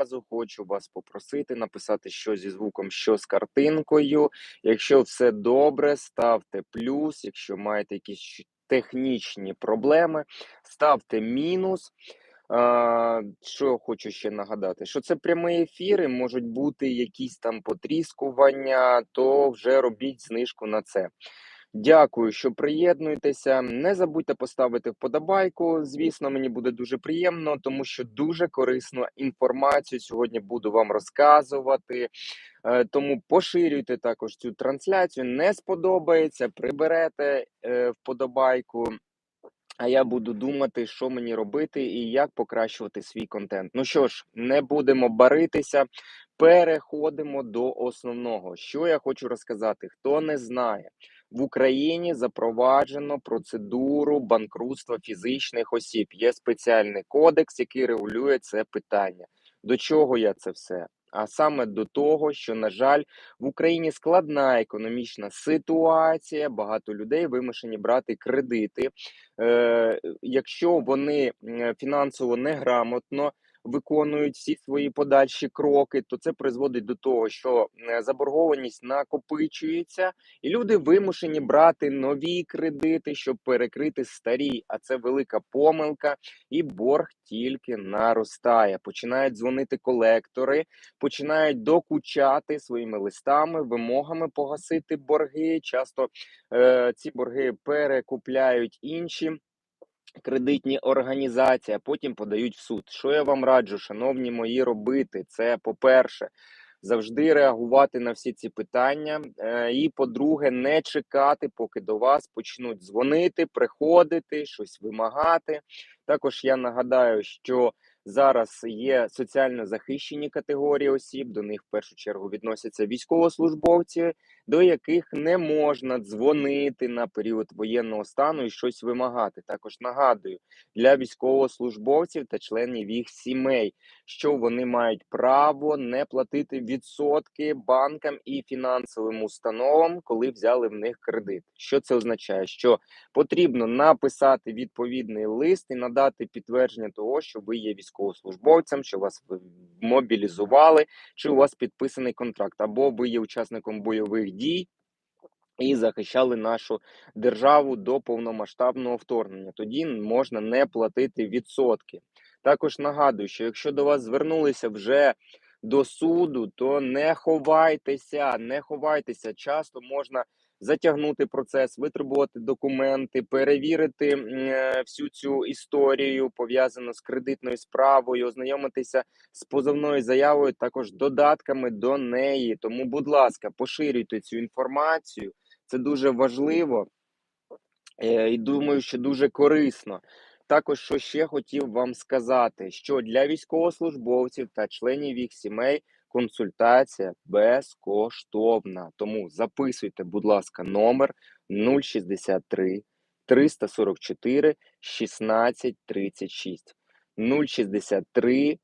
Одразу хочу вас попросити написати що зі звуком, що з картинкою. Якщо все добре, ставте плюс. Якщо маєте якісь технічні проблеми, ставте мінус. Що хочу ще нагадати, що це прямі ефіри, можуть бути якісь там потріскування, то вже робіть знижку на це. Дякую, що приєднуєтеся. Не забудьте поставити вподобайку. Звісно, мені буде дуже приємно, тому що дуже корисну інформацію сьогодні буду вам розказувати. Е, Тому поширюйте також цю трансляцію. Не сподобається, приберете е, вподобайку. А я буду думати, що мені робити і як покращувати свій контент. Ну що ж, не будемо баритися, переходимо до основного. Що я хочу розказати? Хто не знає, в Україні запроваджено процедуру банкрутства фізичних осіб. Є спеціальний кодекс, який регулює це питання. До чого я це все? А саме до того, що, на жаль, в Україні складна економічна ситуація, багато людей вимушені брати кредити. Е, Якщо вони фінансово неграмотно виконують всі свої подальші кроки, то це призводить до того, що е, заборгованість накопичується, і люди вимушені брати нові кредити, щоб перекрити старі. А це велика помилка, і борг тільки наростає. Починають дзвонити колектори, починають докучати своїми листами, вимогами погасити борги. Часто е, ці борги перекупляють інші. Кредитні організації, а потім подають в суд. Що я вам раджу, шановні мої, робити? Це по-перше, завжди реагувати на всі ці питання. Е, І по-друге, не чекати, поки до вас почнуть дзвонити, приходити, щось вимагати. Також я нагадаю, що зараз є соціально захищені категорії осіб. До них в першу чергу відносяться військовослужбовці, до яких не можна дзвонити на період воєнного стану і щось вимагати. Також нагадую для військовослужбовців та членів їх сімей, що вони мають право не платити відсотки банкам і фінансовим установам, коли взяли в них кредит. Що це означає? Що потрібно написати відповідний лист і надати підтвердження того, що ви є військовослужбовцем, що вас мобілізували, чи у вас підписаний контракт, або ви є учасником бойових дій. І захищали нашу державу до повномасштабного вторгнення. Тоді можна не платити відсотки. Також нагадую, що якщо до вас звернулися вже до суду, то не ховайтеся, не ховайтеся. Часто можна затягнути процес, витребувати документи, перевірити е, всю цю історію пов'язану з кредитною справою, ознайомитися з позовною заявою, також додатками до неї. Тому, будь ласка, поширюйте цю інформацію. Це дуже важливо е, і думаю, що дуже корисно. Також, що ще хотів вам сказати, що для військовослужбовців та членів їх сімей консультація безкоштовна. Тому записуйте, будь ласка, номер 063 344 16 36. 063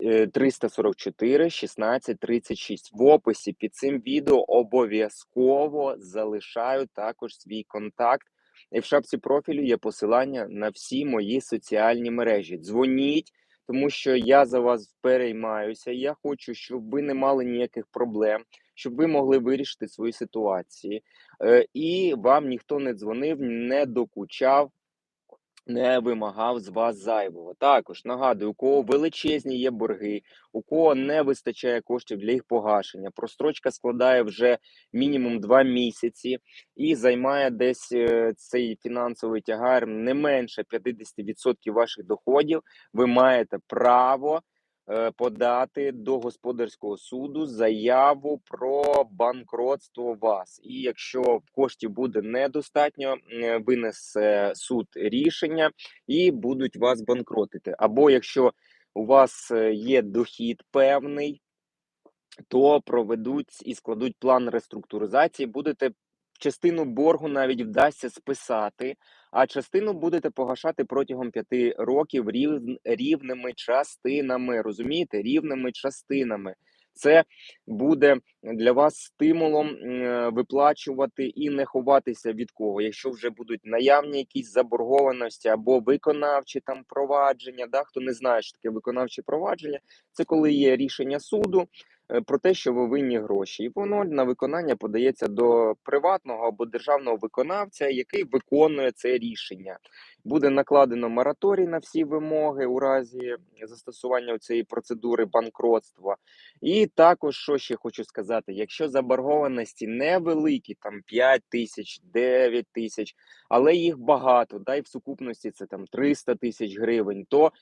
е, 344 16 36. В описі під цим відео обов'язково залишаю також свій контакт. І в шапці профілю є посилання на всі мої соціальні мережі. Дзвоніть, тому що я за вас переймаюся. Я хочу, щоб ви не мали ніяких проблем, щоб ви могли вирішити свої ситуації. Е, І вам ніхто не дзвонив, не докучав. Не вимагав з вас зайвого. Також нагадую, у кого величезні є борги, у кого не вистачає коштів для їх погашення. Прострочка складає вже мінімум 2 місяці і займає десь е, цей фінансовий тягар не менше 50% ваших доходів. Ви маєте право подати до господарського суду заяву про банкротство вас. І якщо коштів буде недостатньо, е, винесе суд рішення і будуть вас банкротити. Або якщо у вас е, є дохід певний, то проведуть і складуть план реструктуризації. Будете частину боргу навіть вдасться списати, а частину будете погашати протягом п'яти років рів, рівними частинами. Розумієте, рівними частинами. Це буде для вас стимулом е, виплачувати і не ховатися від кого. Якщо вже будуть наявні якісь заборгованості або виконавчі там провадження, да, хто не знає, що таке виконавче провадження, це коли є рішення суду. Е, Про те, що ви винні гроші, і воно на виконання подається до приватного або державного виконавця, який виконує це рішення. Буде накладено мораторій на всі вимоги у разі застосування цієї процедури банкротства. І також, що ще хочу сказати: якщо заборгованості невеликі, там 5 тисяч, 9 тисяч, але їх багато, да, і в сукупності це там 300 тисяч гривень, то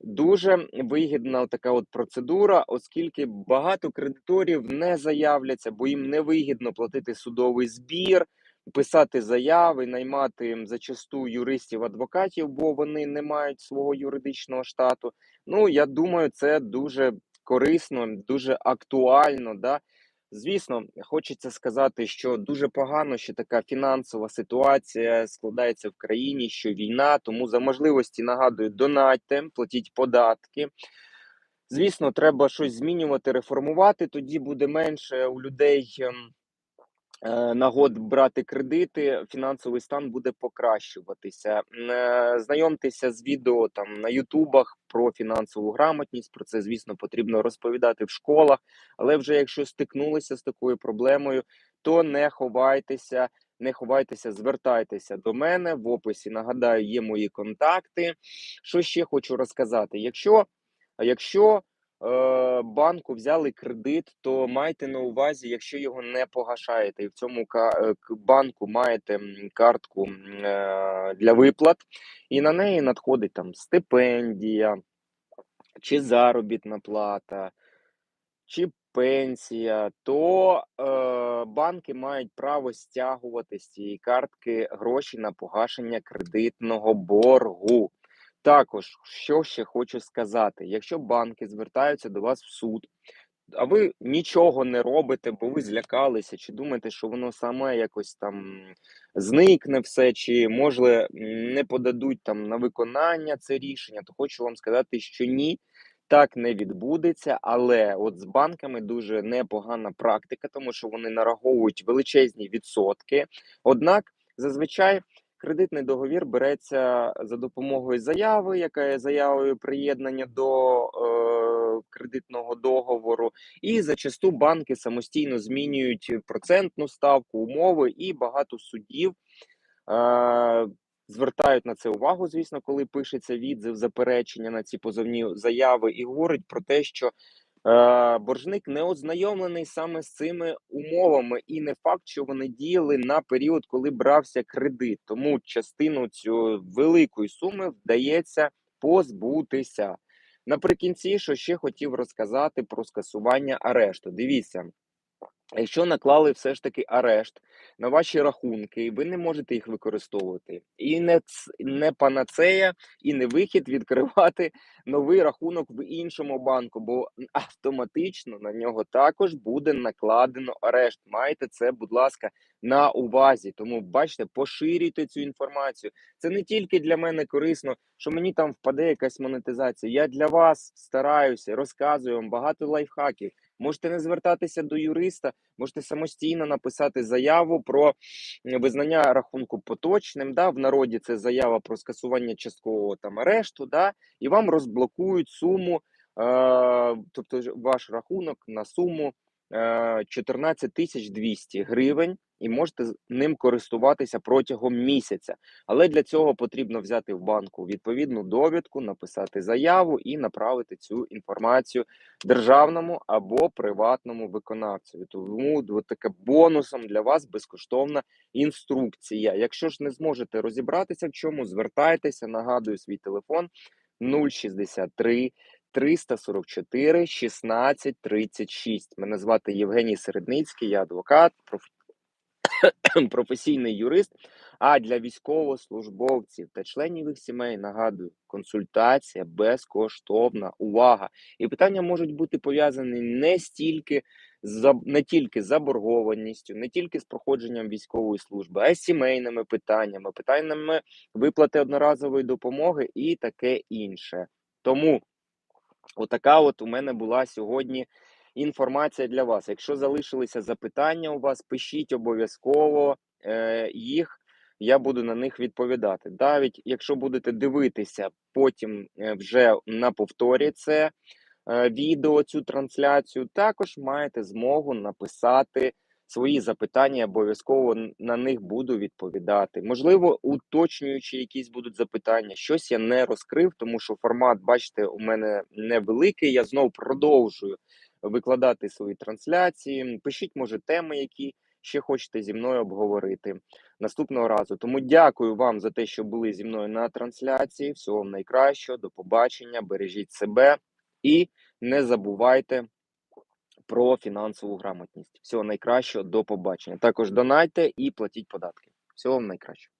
Дуже вигідна така от процедура, оскільки багато кредиторів не заявляться, бо їм не вигідно платити судовий збір, писати заяви, наймати зачасту юристів, адвокатів, бо вони не мають свого юридичного штату. Ну, я думаю, це дуже корисно, дуже актуально. Да? Звісно, хочеться сказати, що дуже погано, що така фінансова ситуація складається в країні, що війна, тому за можливості нагадую, донатьте, платіть податки. Звісно, треба щось змінювати, реформувати. Тоді буде менше у людей ем, нагод брати кредити, фінансовий стан буде покращуватися. Е, Знайомтеся з відео там на Ютубах про фінансову грамотність. Про це, звісно, потрібно розповідати в школах. Але вже якщо стикнулися з такою проблемою, то не ховайтеся. Не ховайтеся, звертайтеся до мене в описі. Нагадаю, є мої контакти. Що ще хочу розказати? Якщо якщо е, банку взяли кредит, то майте на увазі, якщо його не погашаєте, і в цьому е, банку маєте картку е, для виплат, і на неї надходить там стипендія чи заробітна плата чи пенсія, то е, банки мають право стягувати з цієї картки гроші на погашення кредитного боргу. Також, що ще хочу сказати: якщо банки звертаються до вас в суд, а ви нічого не робите, бо ви злякалися, чи думаєте, що воно саме якось там зникне все, чи може не подадуть там на виконання це рішення, то хочу вам сказати, що ні. Так не відбудеться, але от з банками дуже непогана практика, тому що вони нараховують величезні відсотки. Однак зазвичай кредитний договір береться за допомогою заяви, яка є заявою приєднання до е, кредитного договору, і зачасту банки самостійно змінюють процентну ставку, умови, і багато судів. Е, Звертають на це увагу, звісно, коли пишеться відзив заперечення на ці позовні заяви, і говорить про те, що боржник не ознайомлений саме з цими умовами, і не факт, що вони діяли на період, коли брався кредит. Тому частину цю великої суми вдається позбутися. Наприкінці, що ще хотів розказати про скасування арешту. Дивіться. Якщо наклали все ж таки арешт на ваші рахунки, ви не можете їх використовувати, і не не панацея, і не вихід відкривати новий рахунок в іншому банку, бо автоматично на нього також буде накладено арешт. Майте це, будь ласка, на увазі. Тому бачите, поширюйте цю інформацію. Це не тільки для мене корисно, що мені там впаде якась монетизація. Я для вас стараюся, розказую вам багато лайфхаків. Можете не звертатися до юриста, можете самостійно написати заяву про визнання рахунку поточним. Да? В народі це заява про скасування часткового там арешту, да? і вам розблокують суму, е, тобто ваш рахунок на суму 14 тисяч 200 гривень, і можете ним користуватися протягом місяця. Але для цього потрібно взяти в банку відповідну довідку, написати заяву і направити цю інформацію державному або приватному виконавцю. Тому таке бонусом для вас безкоштовна інструкція. Якщо ж не зможете розібратися в чому, звертайтеся. Нагадую свій телефон 063 344 16 36. Мене звати Євгеній Середницький, я адвокат, проф- професійний юрист. А для військовослужбовців та членів їх сімей нагадую, консультація безкоштовна. Увага! І питання можуть бути пов'язані не стільки з не тільки з заборгованістю, не тільки з проходженням військової служби, а й сімейними питаннями, питаннями виплати одноразової допомоги і таке інше. Тому Отака от у мене була сьогодні інформація для вас. Якщо залишилися запитання у вас, пишіть обов'язково е, їх. Я буду на них відповідати. Навіть якщо будете дивитися потім е, вже на повторі це е, відео, цю трансляцію, також маєте змогу написати свої запитання, обов'язково на них буду відповідати. Можливо, уточнюючи якісь будуть запитання, щось я не розкрив, тому що формат, бачите, у мене невеликий. Я знову продовжую викладати свої трансляції. Пишіть, може, теми, які ще хочете зі мною обговорити наступного разу. Тому дякую вам за те, що були зі мною на трансляції. Всього вам найкращого, до побачення, бережіть себе і не забувайте про фінансову грамотність. Всього найкращого, до побачення. Також донайте і платіть податки. Всього вам найкращого.